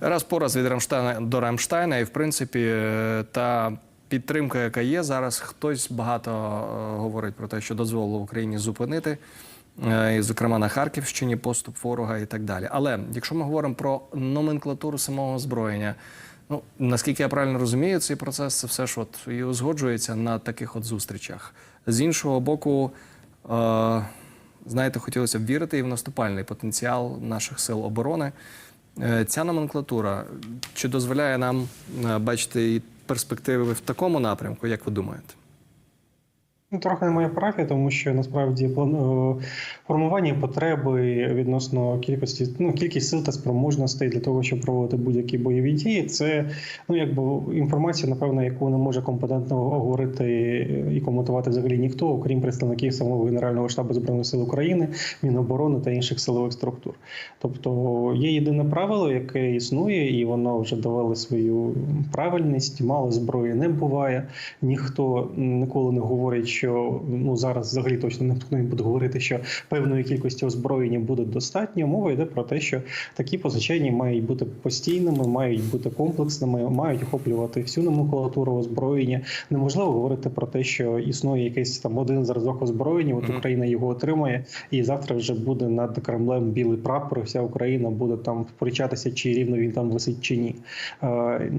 Раз по раз від Рамштайна до Рамштайна, і в принципі е, та підтримка, яка є зараз, хтось багато е, говорить про те, що дозволило Україні зупинити, е, і, зокрема на Харківщині, поступ ворога і так далі. Але якщо ми говоримо про номенклатуру самого озброєння, ну наскільки я правильно розумію, цей процес це все ж от і узгоджується на таких от зустрічах. З іншого боку. Е, знаєте, хотілося б вірити і в наступальний потенціал наших сил оборони. Е, Ця номенклатура чи дозволяє нам е, бачити перспективи в такому напрямку, як ви думаєте? Ну, трохи не моя парафія, тому що насправді е, формування потреби відносно кількості, ну кількість сил та спроможностей для того, щоб проводити будь-які бойові дії, це ну якби інформація, напевно, яку не може компетентно говорити і коментувати взагалі ніхто, окрім представників самого Генерального штабу збройних сил України, Міноборони та інших силових структур. Тобто є єдине правило, яке існує, і воно вже довело свою правильність. Мало зброї не буває. Ніхто ніколи не говорить, що ну зараз взагалі точно ніхто не буде говорити, що певної кількості озброєння буде достатньо. Мова йде про те, що такі позичання мають бути постійними, мають бути комплексними, мають охоплювати всю номенклатуру озброєння. Неможливо говорити про те, що існує якийсь там один зразок озброєння. От Україна його отримає, і завтра вже буде над Кремлем білий прапор. Вся Україна буде там сперечатися, чи рівно він там висить чи ні. Е,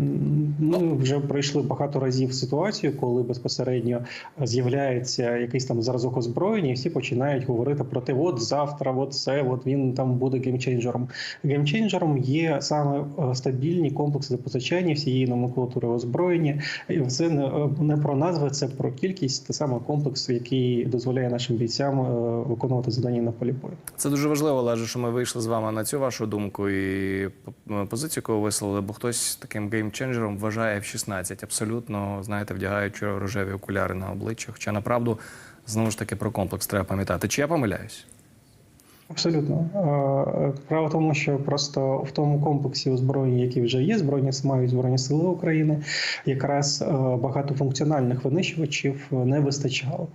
Ми вже пройшли багато разів ситуацію, коли безпосередньо з'являється якийсь там зразок озброєння, і всі починають говорити про те, от завтра, от це, от він там буде геймчейнджером. Геймчейнджером є саме е, стабільні комплекси постачання всієї номенклатури озброєння. І це не, е, про назви, це про кількість та саме комплекс, який дозволяє нашим бійцям е, виконувати завдання на полі бою. Це дуже важливо, Олеже, що ми вийшли з вами на цю вашу думку і позицію, яку ви висловили, бо хтось таким геймченджером вважає F-16, абсолютно, знаєте, вдягаючи рожеві окуляри на обличчя. Хоча направду знову ж таки про комплекс треба пам'ятати. Чи я помиляюсь? Абсолютно право в тому, що просто в тому комплексі озброєнь, які вже є, збройні мають збройні сили України, якраз багато багатофункціональних винищувачів не вистачало.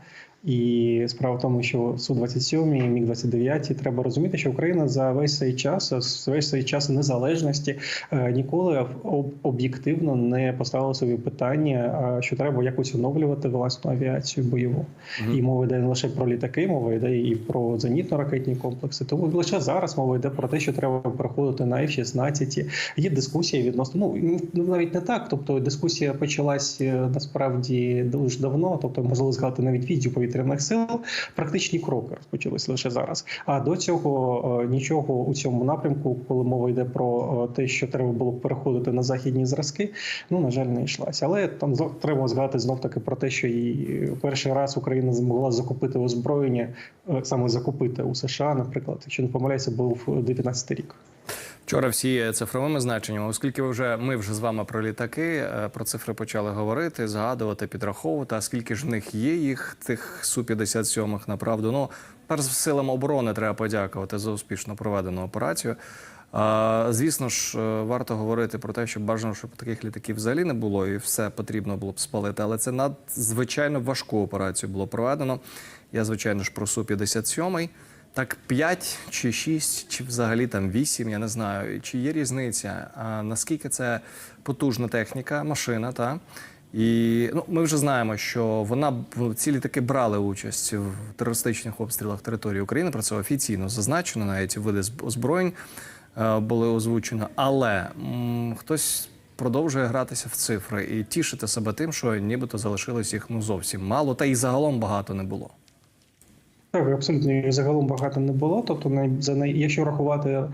І справа в тому, що су 27 і міг 29 треба розуміти, що Україна за весь цей час, весь цей час незалежності е, ніколи об- об'єктивно не поставила собі питання, е, що треба якось оновлювати власну авіацію бойову. І мова йде не лише про літаки, мова йде і про зенітно-ракетні комплекси. Тому лише зараз мова йде про те, що треба переходити на F-16. Є дискусія відносно ну навіть не так. Тобто дискусія почалась е, насправді дуже давно. Тобто, можливо згадати навіть відділ повітряних сил. Практичні кроки розпочалися лише зараз. А до цього е, нічого у цьому напрямку, коли мова йде про е, те, що треба було переходити на західні зразки, ну на жаль, не йшлася. Але там треба згадати знов таки про те, що і перший раз Україна змогла закупити озброєння, е, саме закупити у США, наприклад, якщо не помиляюся, був 19 рік. Вчора всі цифровими значеннями, оскільки вже ми вже з вами про літаки, е, про цифри почали говорити, згадувати, підраховувати. А скільки ж в них є їх тих су 57 направду? Ну перш силам оборони треба подякувати за успішно проведену операцію. А, звісно ж, е, варто говорити про те, що бажано, щоб таких літаків взагалі не було, і все потрібно було б спалити. Але це надзвичайно важку операцію було проведено. Я, звичайно ж, про су 57 так 5 чи 6, чи взагалі там 8, я не знаю. Чи є різниця? А наскільки це потужна техніка, машина, та? І ну, ми вже знаємо, що вона ці літаки брали участь в терористичних обстрілах території України. Про це офіційно зазначено, навіть види зб- озброєнь е, були озвучено. Але м, хтось продовжує гратися в цифри і тішити себе тим, що нібито залишилось їх ну зовсім мало, та й загалом багато не було. Так, абсолютно загалом багато не було. Тобто, за якщо рахувати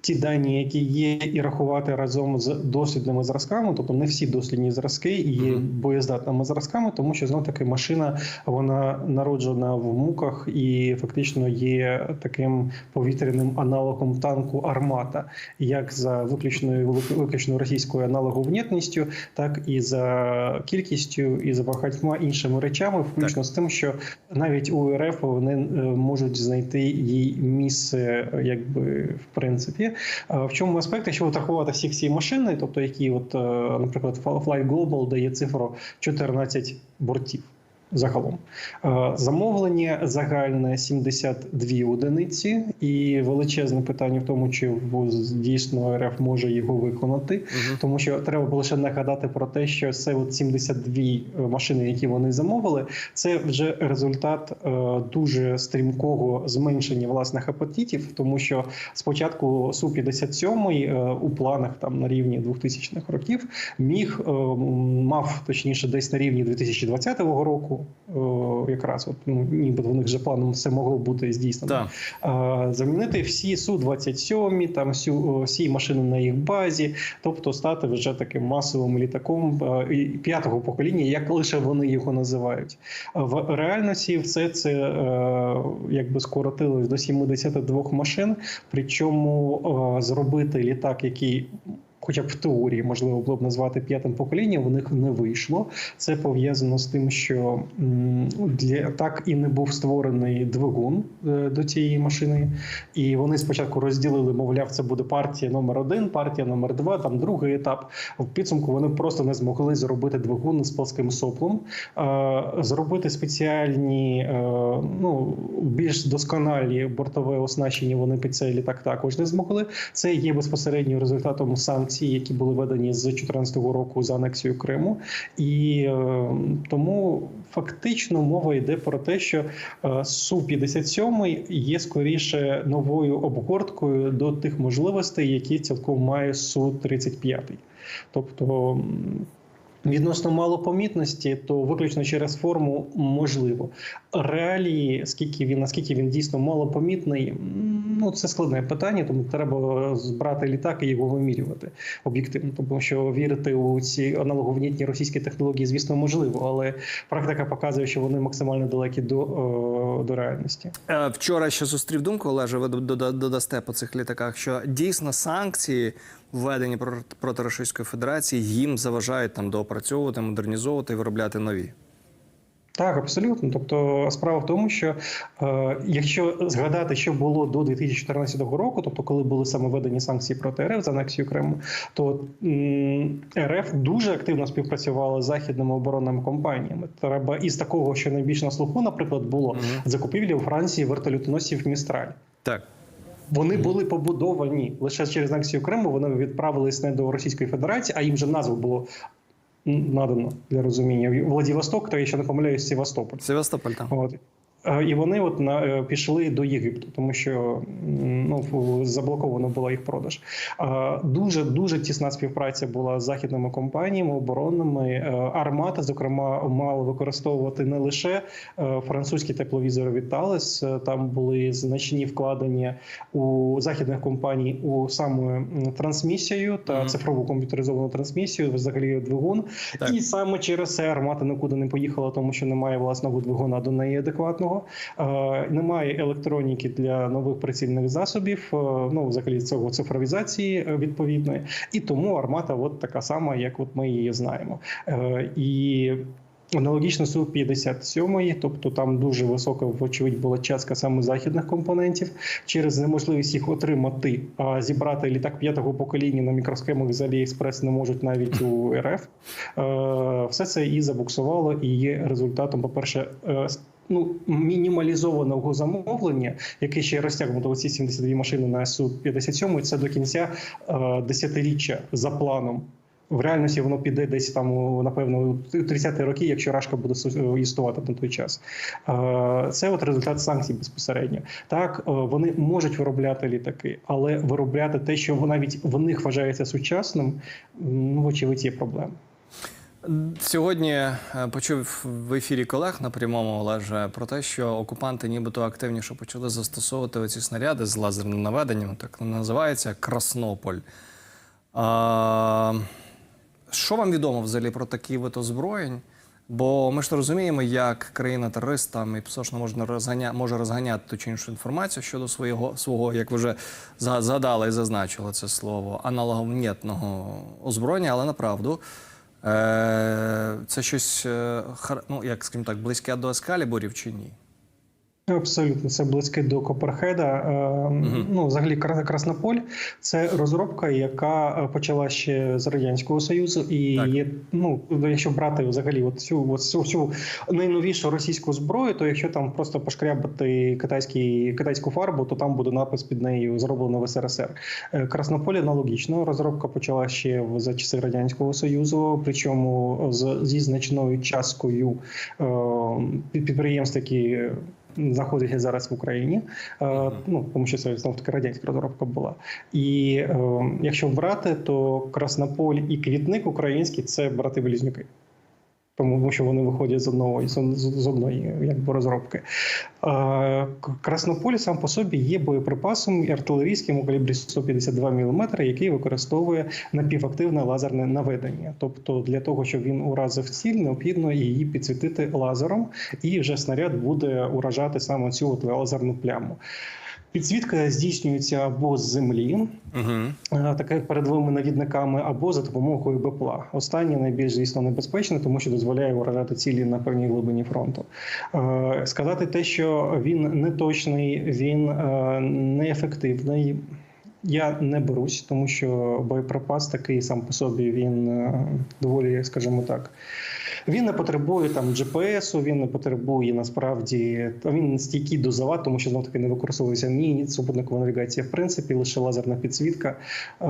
ті дані, які є, і рахувати разом з дослідними зразками, тобто не всі дослідні зразки є боєздатними зразками, тому що знов таки машина вона народжена в муках і фактично є таким повітряним аналогом танку Армата, як за виключною виключно російською аналоговнітністю, так і за кількістю, і за багатьма іншими речами, включно з тим, що навіть у РФ вони е, можуть знайти їй місце, якби в принципі. А В чому аспект, якщо от рахувати всі ці машини, тобто які, от, е, наприклад, Flight Global дає цифру 14 бортів. Загалом Е, замовлення загальне 72 одиниці, і величезне питання в тому, чи дійсно РФ може його виконати. Тому що треба було ще нагадати про те, що це от 72 машини, які вони замовили, це вже результат е, дуже стрімкого зменшення власних апетитів, тому що спочатку су 57 е, у планах там на рівні 2000-х років міг мав точніше десь на рівні 2020 року. Е, Якраз от ну ніби в них вже планом все могло бути здійснено. Так. А, замінити всі су 27 там всю всі машини на їх базі, тобто стати вже таким масовим літаком п'ятого покоління, як лише вони його називають. В реальності все це е, якби скоротилось до 72 машин. Причому е, зробити літак, який Хоча б в теорії можливо було б назвати п'ятим поколінням, у них не вийшло. Це пов'язано з тим, що для так і не був створений двигун е, до цієї машини, і вони спочатку розділили, мовляв, це буде партія номер один, партія номер два, там другий етап. В підсумку вони просто не змогли зробити двигун з плоским соплом, е, зробити спеціальні, е, ну більш досконалі бортове оснащення. Вони під цей літак також не змогли. Це є безпосередньо результатом санкцій, які були введені з 2014 року за анексію Криму, і е, тому фактично мова йде про те, що е, су 57 є скоріше новою обгорткою до тих можливостей, які цілком має су 35 Тобто. Відносно малопомітності, то виключно через форму можливо. Реалії, скільки він наскільки він дійсно малопомітний, ну це складне питання, тому треба збрати літак і його вимірювати об'єктивно. Тому що вірити у ці аналоговнітні російські технології, звісно, можливо, але практика показує, що вони максимально далекі до, е, до реальності. Е, Вчора ще зустрів думку, Олеже, ви дода- додасте по цих літаках, що дійсно санкції, введені про- проти Російської Федерації, їм заважають там доопрацьовувати, модернізовувати і виробляти нові. Так, абсолютно. Тобто, справа в тому, що е, якщо згадати, що було до 2014 року, тобто коли були саме введені санкції проти РФ за анексію Криму, то м, РФ дуже активно співпрацювала з західними оборонними компаніями. Треба із такого, що найбільш на слуху, наприклад, було закупівлі у Франції вертольотоносів Містраль. Так. Вони були побудовані лише через анексію Криму. Вони відправились не до Російської Федерації, а їм вже назву було надано для розуміння. Владивосток, то я ще не помиляюсь, Севастополь. Севастополь там. От. Е, І вони от на е, пішли до Єгипту, тому що ну заблоковано була їх продаж. Дуже дуже тісна співпраця була з західними компаніями оборонними. Е, Армата, зокрема, мала використовувати не лише французькі тепловізори від е, Там були значні вкладення у західних компаній у саме трансмісію та Мгм. цифрову комп'ютеризовану трансмісію, взагалі двигун. Так. І саме через це армата нікуди не поїхала, тому що немає власного двигуна до неї адекватного. Е, немає електроніки для нових прицільних засобів. е, ну, взагалі цього цифровізації е, відповідної. І тому армата, от така сама, як от ми її знаємо. І Аналогічно су 57 тобто там дуже висока, вочевидь, була частка саме західних компонентів через неможливість їх отримати, а зібрати літак п'ятого покоління на мікросхемах з AliExpress не можуть навіть у РФ. Все це і забуксувало, і є результатом, по-перше, е, ну, мінімалізованого замовлення, яке ще розтягнуто ці 72 машини на су 57 це до кінця е, десятиріччя за планом. В реальності воно піде десь там, напевно, у 30-ті роки, якщо Рашка буде су- існувати на той час. Е, Це от результат санкцій безпосередньо. Так, е, вони можуть виробляти літаки, але виробляти те, що навіть в них вважається сучасним, ну, вочевидь, є проблема. Сьогодні е, почув в ефірі колег на прямому Олеже про те, що окупанти нібито активніше почали застосовувати оці снаряди з лазерним наведенням, так називається Краснополь. А, що вам відомо взагалі про такі вид озброєнь? Бо ми ж розуміємо, як країна-терорист там і псошно можна розганя... може розганяти ту чи іншу інформацію щодо свого, свого, як ви вже згадали і зазначили це слово, аналогомнітного озброєння, але направду. Е, це щось, е, ну, як скажімо так, близьке до ескалібурів чи ні? Абсолютно, це близьке до Коперхеда. Е, Ну, взагалі, Кра- Краснополь це розробка, яка е, почала ще з радянського союзу, і Так. є ну, якщо брати взагалі от цю, от цю, цю найновішу російську зброю, то якщо там просто пошкрябати китайський китайську фарбу, то там буде напис під нею зроблено в СРСР. Е, Краснополь аналогічно. Розробка почала ще в за часи радянського союзу, причому з зі значною часткою е, підприємств, які знаходяться зараз в Україні. Е, Ну тому що це знов таки радянська розробка була. І е, якщо брати, то Краснополь і Квітник український це брати близнюки. Тому що вони виходять з одного з, одної якби розробки. Краснополь сам по собі є боєприпасом і артилерійським у калібрі 152 мм, який використовує напівактивне лазерне наведення. Тобто, для того, щоб він уразив ціль, необхідно її підсвітити лазером, і вже снаряд буде уражати саме цю от лазерну пляму. Підсвітка здійснюється або з землі, Угу. е, таке передовими навідниками, або за допомогою БПЛА. Останнє найбільш звісно небезпечне, тому що дозволяє уражати цілі на певній глибині фронту. Е, Сказати те, що він не точний, він е, неефективний. Я не берусь, тому що боєприпас такий сам по собі він доволі, скажімо так. Він не потребує там GPS, він не потребує насправді він стійкий до завад, тому що знов таки не використовується ні супутникова навігація, в принципі, лише лазерна підсвітка. Е,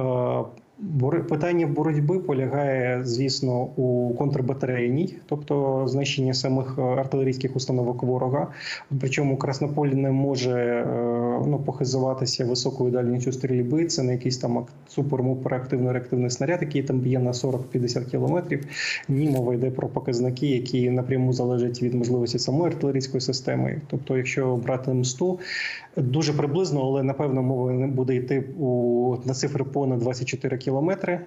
Питання боротьби полягає, звісно, у контрбатарейній, тобто знищення самих е, артилерійських установок ворога. Причому Краснополь не може е, ну, похизуватися високою дальністю стрільби. Це не якийсь там ак- супер-мупер активно реактивний снаряд, який там б'є на 40-50 кілометрів. Ні, мова йде про показники, які напряму залежать від можливості самої артилерійської системи. Тобто, якщо брати мсту, дуже приблизно, але напевно мова не буде йти у на цифри понад 24 кілометри.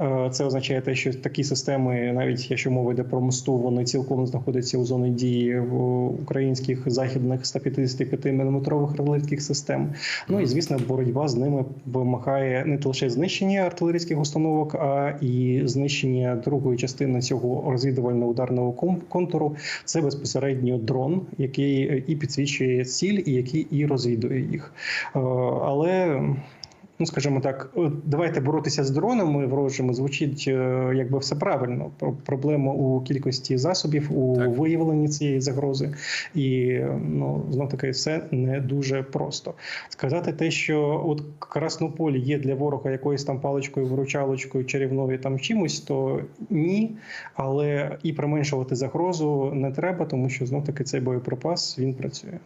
Е, Це означає те, що такі системи, навіть якщо мова йде про мосту, вони цілком знаходяться у зоні дії в українських західних 155 мм артилерійських систем. Ну і звісно, боротьба з ними вимагає не лише знищення артилерійських установок, а і знищення другої частини цього розвідувально-ударного кон- контуру. Це безпосередньо дрон, який і підсвічує ціль, і який і розвідує їх. Е, Але ну скажімо так, давайте боротися з дронами ворожими звучить е, якби все правильно. Про- Проблема у кількості засобів, у Так. виявленні цієї загрози, і ну знов таки все не дуже просто. Сказати те, що от Краснополь є для ворога якоюсь там паличкою, виручалочкою, чарівною там чимось, то ні. Але і применшувати загрозу не треба, тому що знов таки цей боєприпас він працює.